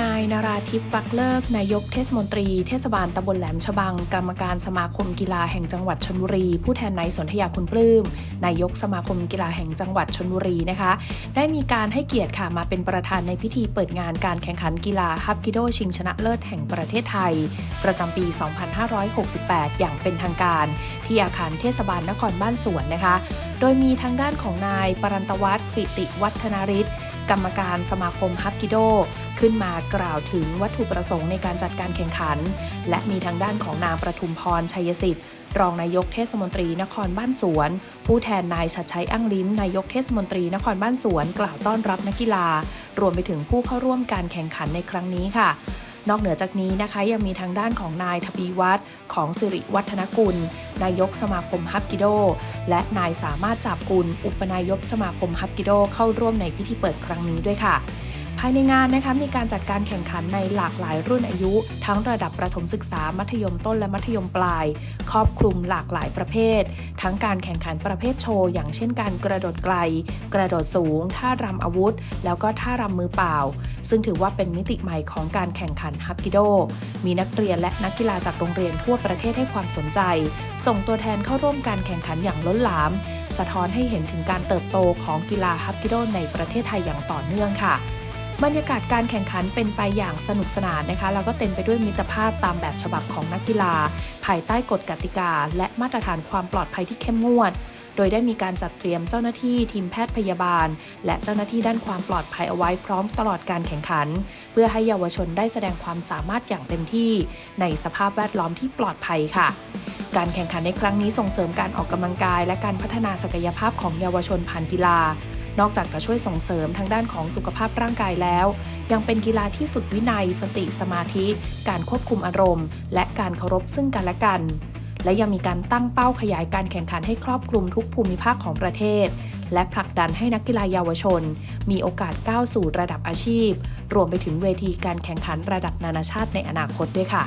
นายนาราทิพย์ฟักเลิก นายกเทศมนตรีเทศบาลตำบลแหลมฉบัง กรรมการสมาคมกีฬาแห่งจังหวัดชลบุรี ผู้แทนนายสนธยาคุณปลื้ม นายกสมาคมกีฬาแห่งจังหวัดชลบุรีนะคะ ได้มีการให้เกียรติค่ะมาเป็นประธานในพิธีเปิดงานการแข่งขันกีฬาฮับกิโดชิงชนะเลิศแห่งประเทศไทย ประจำปี 2568 อย่างเป็นทางการ ที่อาคารเทศบาลนครบ้านสวนนะคะ โดยมีทางด้านของนายปรันตวัฒน์ปิติวัฒนาริศกรรมการสมาคมฮับกิโด ขึ้นมากล่าวถึงวัตถุประสงค์ในการจัดการแข่งขัน และมีทางด้านของนางประทุมพรชัยสิทธิ์รองนายกเทศมนตรีนครบ้านสวน ผู้แทนนายชัดชัยอั้งลิ้มนายกเทศมนตรีนครบ้านสวน กล่าวต้อนรับนักกีฬา รวมไปถึงผู้เข้าร่วมการแข่งขันในครั้งนี้ค่ะ นอกเหนือจากนี้นะคะยังมีทางด้านของนายทบีวัฒน์ของสิริวัฒนกุล นายกสมาคมฮับกิโด และนายสามารถจับกุล อุปนายกสมาคมฮับกิโดเข้าร่วมในพิธีเปิดครั้งนี้ด้วยค่ะ ภายในงานนะคะมีการจัดการแข่งขันในหลากหลายรุ่นอายุ ทั้งระดับประถมศึกษา มัธยมต้นและมัธยมปลาย ครอบคลุมหลากหลายประเภท ทั้งการแข่งขันประเภทโชว์ อย่างเช่นการกระโดดไกล กระโดดสูง ท่ารำอาวุธ แล้วก็ท่ารำมือเปล่า ซึ่งถือว่าเป็นมิติใหม่ของการแข่งขันฮับกิโด มีนักเรียนและนักกีฬาจากโรงเรียนทั่วประเทศให้ความสนใจ ส่งตัวแทนเข้าร่วมการแข่งขันอย่างล้นหลาม สะท้อนให้เห็นถึงการเติบโตของกีฬาฮับกิโดในประเทศไทยอย่างต่อเนื่องค่ะ บรรยากาศการแข่งขันเป็นไปอย่างสนุกสนานนะคะ แล้วก็เต็มไปด้วยมิตรภาพตามแบบฉบับของนักกีฬา ภายใต้กฎกติกา และมาตรฐานความปลอดภัยที่เข้มงวด โดยได้มีการจัดเตรียมเจ้าหน้าที่ทีมแพทย์พยาบาล และเจ้าหน้าที่ด้านความปลอดภัยเอาไว้พร้อมตลอดการแข่งขัน เพื่อให้เยาวชนได้แสดงความสามารถอย่างเต็มที่ ในสภาพแวดล้อมที่ปลอดภัยค่ะการแข่งขันในครั้งนี้ส่งเสริมการออกกำลังกาย และการพัฒนาศักยภาพของเยาวชนผ่านกีฬา นอกจากจะช่วยส่งเสริมทางด้านของสุขภาพร่างกายแล้ว ยังเป็นกีฬาที่ฝึกวินัย สติสมาธิ การควบคุมอารมณ์ และการเคารพซึ่งกันและกัน และยังมีการตั้งเป้าขยายการแข่งขันให้ครอบคลุมทุกภูมิภาคของประเทศ และผลักดันให้นักกีฬาเยาวชน มีโอกาสก้าวสู่ระดับอาชีพ รวมไปถึงเวทีการแข่งขันระดับนานาชาติในอนาคตด้วยค่ะ